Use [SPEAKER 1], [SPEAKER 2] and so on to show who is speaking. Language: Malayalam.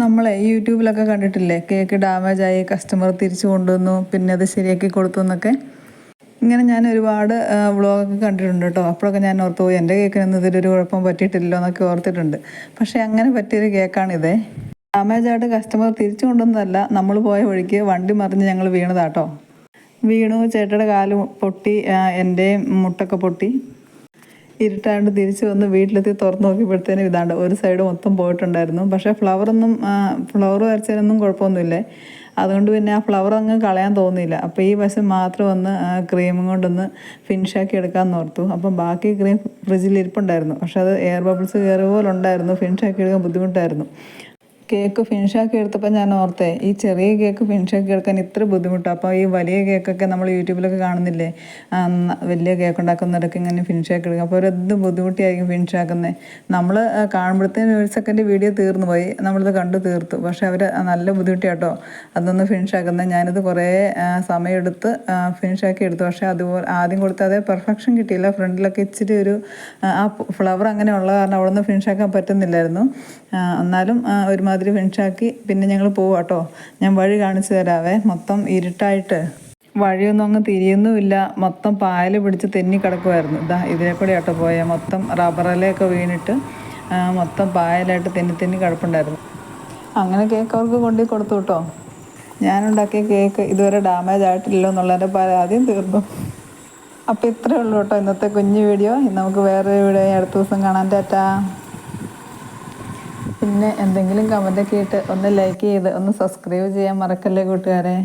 [SPEAKER 1] നമ്മളെ യൂട്യൂബിലൊക്കെ കണ്ടിട്ടില്ലേ? കേക്ക് ഡാമേജ് ആയി കസ്റ്റമർ തിരിച്ചു കൊണ്ടുവന്നു പിന്നെ അത് ശരിയാക്കി കൊടുത്തു എന്നൊക്കെ. ഇങ്ങനെ ഞാൻ ഒരുപാട് വ്ളോഗൊക്കെ കണ്ടിട്ടുണ്ട് കേട്ടോ അപ്പോഴൊക്കെ ഞാൻ ഓർത്തു പോയി എന്റെ കേക്കിനൊന്നും ഇതിലൊരു കുഴപ്പം പറ്റിയിട്ടില്ലല്ലോ എന്നൊക്കെ ഓർത്തിട്ടുണ്ട്. പക്ഷേ അങ്ങനെ പറ്റിയൊരു കേക്കാണിതേ. ഡാമേജ് ആയിട്ട് കസ്റ്റമർ തിരിച്ചു കൊണ്ടുവന്നതല്ല നമ്മൾ പോയ വഴിക്ക് വണ്ടി മറിഞ്ഞ് ഞങ്ങൾ വീണതാട്ടോ വീണു ചേട്ടയുടെ കാൽ പൊട്ടി എന്റെയും മുട്ടൊക്കെ പൊട്ടി. ഇരുട്ടാണ്ട് തിരിച്ച് വന്ന് വീട്ടിലെത്തി തുറന്ന് നോക്കിയപ്പോഴത്തേനും ഇതാണ്ട് ഒരു സൈഡ് മൊത്തം പോയിട്ടുണ്ടായിരുന്നു. പക്ഷേ ഫ്ലവറൊന്നും ഫ്ലവർ വരച്ചതിനൊന്നും കുഴപ്പമൊന്നുമില്ലേ? അതുകൊണ്ട് പിന്നെ ആ ഫ്ലവർ അങ്ങ് കളയാൻ തോന്നിയില്ല. അപ്പോൾ ഈ വശം മാത്രം ഒന്ന് ക്രീമും കൊണ്ടൊന്ന് ഫിനിഷാക്കി എടുക്കാമെന്ന് ഓർത്തു. അപ്പം ബാക്കി ക്രീം ഫ്രിഡ്ജിൽ ഇരിപ്പുണ്ടായിരുന്നു. പക്ഷെ അത് എയർ ബബിൾസ് കയറിയ പോലെ ഉണ്ടായിരുന്നു ഫിനിഷാക്കി എടുക്കാൻ ബുദ്ധിമുട്ടായിരുന്നു. കേക്ക് ഫിനിഷാക്കി എടുത്തപ്പോൾ ഞാൻ ഓർത്തേ ഈ ചെറിയ കേക്ക് ഫിനിഷാക്കി എടുക്കാൻ ഇത്ര ബുദ്ധിമുട്ടാണ് അപ്പോൾ ഈ വലിയ കേക്കൊക്കെ നമ്മൾ യൂട്യൂബിലൊക്കെ കാണുന്നില്ലേ വലിയ കേക്ക് ഉണ്ടാക്കുന്നവരൊക്കെ ഇങ്ങനെ ഫിനിഷാക്കി എടുക്കും. അപ്പോൾ ഒരെന്ത് ബുദ്ധിമുട്ടിയായിരിക്കും ഫിനിഷാക്കുന്നത് നമ്മൾ കാണുമ്പോഴത്തേനും ഒരു സെക്കൻഡ് വീഡിയോ തീർന്നു പോയി. നമ്മളിത് കണ്ടു തീർത്തു. പക്ഷേ അവർ നല്ല ബുദ്ധിമുട്ടിയാട്ടോ. അതൊന്ന് ഫിനിഷാക്കുന്നത് ഞാനിത് കുറേ സമയമെടുത്ത് ഫിനിഷാക്കി എടുത്തു. പക്ഷേ അതുപോലെ ആദ്യം കൊടുത്ത അതേ പെർഫെക്ഷൻ കിട്ടിയില്ല. ഫ്രണ്ടിലൊക്കെ ഇച്ചിരി ഒരു ആ, ഫ്ലവർ അങ്ങനെ ഉള്ള കാരണം അവിടെ നിന്ന് ഫിനിഷാക്കാൻ പറ്റുന്നില്ലായിരുന്നു. എന്നാലും ആ, ഒരുമാതിരി ഫിനിഷാക്കി പിന്നെ ഞങ്ങൾ പോവാം കേട്ടോ ഞാൻ വഴി കാണിച്ചു തരാവേ. മൊത്തം ഇരുട്ടായിട്ട്. വഴിയൊന്നും അങ്ങ് തിരിയൊന്നുമില്ല. മൊത്തം പായൽ പിടിച്ച് തെന്നി കിടക്കുമായിരുന്നു ഇതാ ഇതിലെ കൂടെ ആട്ടോ പോയ. മൊത്തം റബ്ബറിലൊക്കെ വീണിട്ട് മൊത്തം പായലായിട്ട് തെന്നി തെന്നി കിടപ്പുണ്ടായിരുന്നു. അങ്ങനെ കേക്ക് അവർക്ക് കൊണ്ടുപോയി കൊടുത്തു കേട്ടോ ഞാനുണ്ടാക്കിയ കേക്ക് ഇതുവരെ ഡാമേജ് ആയിട്ടില്ലല്ലോ എന്നുള്ളതിന്റെ പരാതിയും തീർന്നു. അപ്പോൾ ഇത്രയേ ഉള്ളൂ കേട്ടോ ഇന്നത്തെ കുഞ്ഞു വീഡിയോ നമുക്ക് വേറെ വീഡിയോ അടുത്ത ദിവസം കാണാൻ ടാറ്റാ. പിന്നെ എന്തെങ്കിലും കമന്റൊക്കെ ഇട്ട് ഒന്ന് ലൈക്ക് ചെയ്ത് ഒന്ന് സബ്സ്ക്രൈബ് ചെയ്യാൻ മറക്കല്ലേ കൂട്ടുകാരെ?